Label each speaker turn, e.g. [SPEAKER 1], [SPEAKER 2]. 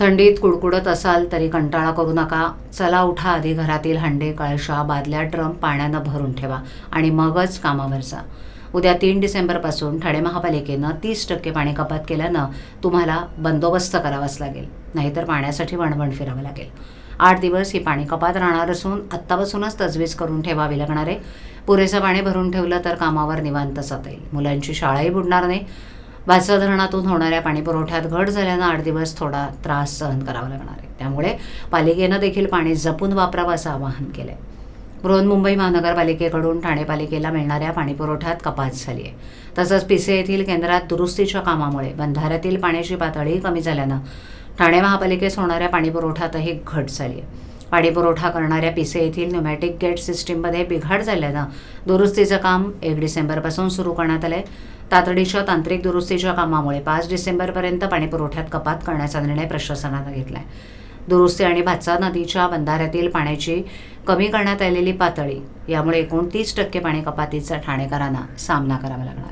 [SPEAKER 1] थंडीत कुडकुडत असाल तरी कंटाळा करू नका. चला उठा आधी घरातील हंडे कळशा बादल्या ड्रम पाण्यानं भरून ठेवा आणि मगच कामावर जा. उद्या तीन डिसेंबरपासून ठाणे महापालिकेनं तीस टक्के पाणी कपात केल्यानं तुम्हाला बंदोबस्त करावाच लागेल. नाहीतर पाण्यासाठी वणवण फिरावं लागेल. आठ दिवस ही पाणी कपात राहणार असून आत्तापासूनच तजवीज करून ठेवावी लागणार आहे. पुरेसं पाणी भरून ठेवलं तर कामावर निवांत जाता येईल मुलांची शाळाही बुडणार नाही. वासवा धरणातून होणाऱ्या पाणीपुरवठ्यात घट झाल्यानं आठ दिवस थोडा त्रास सहन करावा लागणार आहे. त्यामुळे पालिकेनं देखील पाणी जपून वापरावं असं आवाहन केलं आहे बृहन्मुंबई महानगरपालिकेकडून ठाणे पालिकेला मिळणाऱ्या पाणीपुरवठ्यात कपात झाली आहे. तसंच पिसे येथील केंद्रात दुरुस्तीच्या कामामुळे बंधाऱ्यातील पाण्याची पातळी कमी झाल्यानं ठाणे महापालिकेस होणाऱ्या पाणीपुरवठ्यातही घट झाली आहे. पाणीपुरवठा करणाऱ्या पिसे येथील न्युमॅटिक गेट सिस्टीममध्ये बिघाड झाल्यानं दुरुस्तीचं काम एक डिसेंबरपासून सुरू करण्यात आलं आहे तातडीच्या तांत्रिक दुरुस्तीच्या कामामुळे पाच डिसेंबरपर्यंत पाणीपुरवठ्यात कपात करण्याचा निर्णय प्रशासनानं आहे दुरुस्ती आणि भातसा नदीच्या बंधाऱ्यातील पाण्याची कमी करण्यात आलेली पातळी यामुळे एकोणतीस टक्के पाणी कपातीचा ठाणेकरांना सामना करावा लागणार